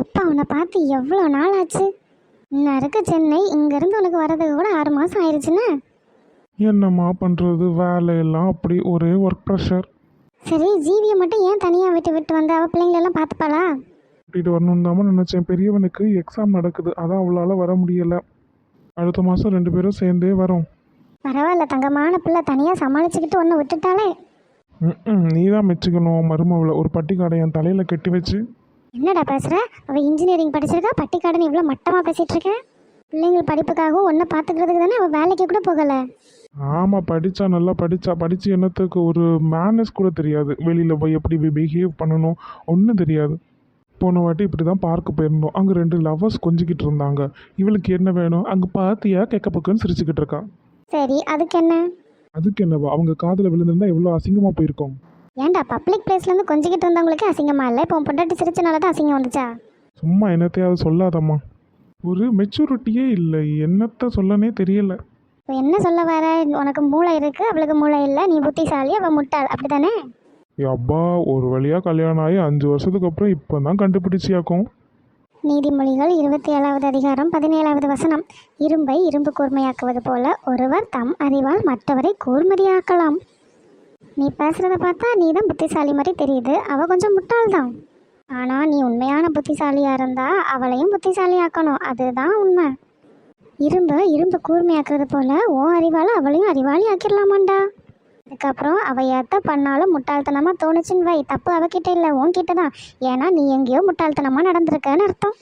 எப்பா உன்னை பார்த்து எவ்வளோ நாள் ஆச்சு இன்னும் இருக்க சென்னை இங்கேருந்து உனக்கு வர்றதுக்கு கூட ஆறு மாதம் ஆயிடுச்சுன்னு என்னம்மா பண்ணுறது வேலையெல்லாம் அப்படி ஒரே ஒர்க் ப்ரெஷர் சரி ஜீவியை மட்டும் ஏன் தனியாக விட்டு விட்டு வந்த? அவள் பிள்ளைங்களெல்லாம் பார்த்துப்பாளா? கூட்டிகிட்டு வரணுன்னு தான் நினச்சேன். பெரியவனுக்கு எக்ஸாம் நடக்குது. அதான் அவளால் வர முடியலை. அடுத்த மாதம் ரெண்டு பேரும் சேர்ந்தே வரோம். பரவாயில்ல தங்கமான பிள்ளை தனியாக சமாளிச்சுக்கிட்டு ஒன்று விட்டுட்டாலே ம் நீ தான் மெச்சுக்கணும் மருமவளை. ஒரு பட்டிக்காடை என் தலையில் கட்டி வச்சு என்னடா பேசுகிற அவள் இன்ஜினியரிங் படிச்சிருக்கா? பட்டிக்காடுன்னு இவ்வளோ மட்டமாக பேசிகிட்டு இருக்க? பிள்ளைங்கள் படிப்புக்காகவும் ஒன்றை பார்த்துக்கிறதுக்கு தானே அவள் வேலைக்கு கூட போகலை. ஆமாம் படித்தா நல்லா படித்தா படித்து என்னத்துக்கு ஒரு மேனஸ் கூட தெரியாது. வெளியில் போய் எப்படி பிஹேவ் பண்ணணும்? ஒன்றும் தெரியாது. போன வாட்டி இப்படி தான் பார்க்க போயிருந்தோம். அங்கே ரெண்டு லவ்வர்ஸ் கொஞ்சிக்கிட்டு இருந்தாங்க. இவளுக்கு என்ன வேணும்? அங்கே பார்த்தியா கேட்க பக்கம்னு சிரிச்சுக்கிட்டு இருக்கா. சரி அதுக்கு என்ன? அதுக்கு என்னவா? அவங்க காதில் விழுந்திருந்தா எவ்வளோ அசிங்கமாக போயிருக்கோம். ஏன்டா பப்ளிக் பிளேஸ்லேருந்து கொஞ்சிக்கிட்டு இருந்தவங்களுக்கு அசிங்கமா இல்லை? இப்போ பொண்டாட்டி சிரிச்சனால தான் அசிங்கம் வந்துச்சா? சும்மா என்னத்தையாவது சொல்லாதம்மா. ஒரு மெச்சூரிட்டியே இல்லை. என்னத்த சொல்லனே தெரியல. இப்போ என்ன சொல்ல வர? உனக்கு மூளை இருக்குது அவளுக்கு மூளை இல்லை. நீ புத்திசாலி அவள் முட்டாள். அப்படி தானே அப்பா ஒரு வழியாக கல்யாணம் ஆகி அஞ்சு வருஷத்துக்கு அப்புறம் இப்போ தான் கண்டுபிடிச்சியாக்கும். நீதிமொழிகள் இருபத்தி ஏழாவது அதிகாரம் பதினேழாவது வசனம். இரும்பை இரும்பு கூர்மையாக்குவது போல ஒருவர் தம் அறிவால் மற்றவரை கூர்மதியாக்கலாம். நீ பேசுகிறத பார்த்தா நீ தான் புத்திசாலி மாதிரி தெரியுது. அவள் கொஞ்சம் முட்டாள்தான். ஆனால் நீ உண்மையான புத்திசாலியாக இருந்தால் அவளையும் புத்திசாலியாக்கணும். அதுதான் உண்மை. இரும்பை இரும்பு கூர்மையாக்குறது போல் ஓ அறிவால் அவளையும் அறிவாளி ஆக்கிடலாமாண்டா அதுக்கப்புறம் அவள் எத்த பண்ணாலும் முட்டாள்தனமாக தோணுச்சுன்னு வை. தப்பு அவகிட்ட இல்லை உன்கிட்ட தான் ஏன்னா நீ எங்கேயோ முட்டாள்தனமாக நடந்திருக்கன்னு அர்த்தம்.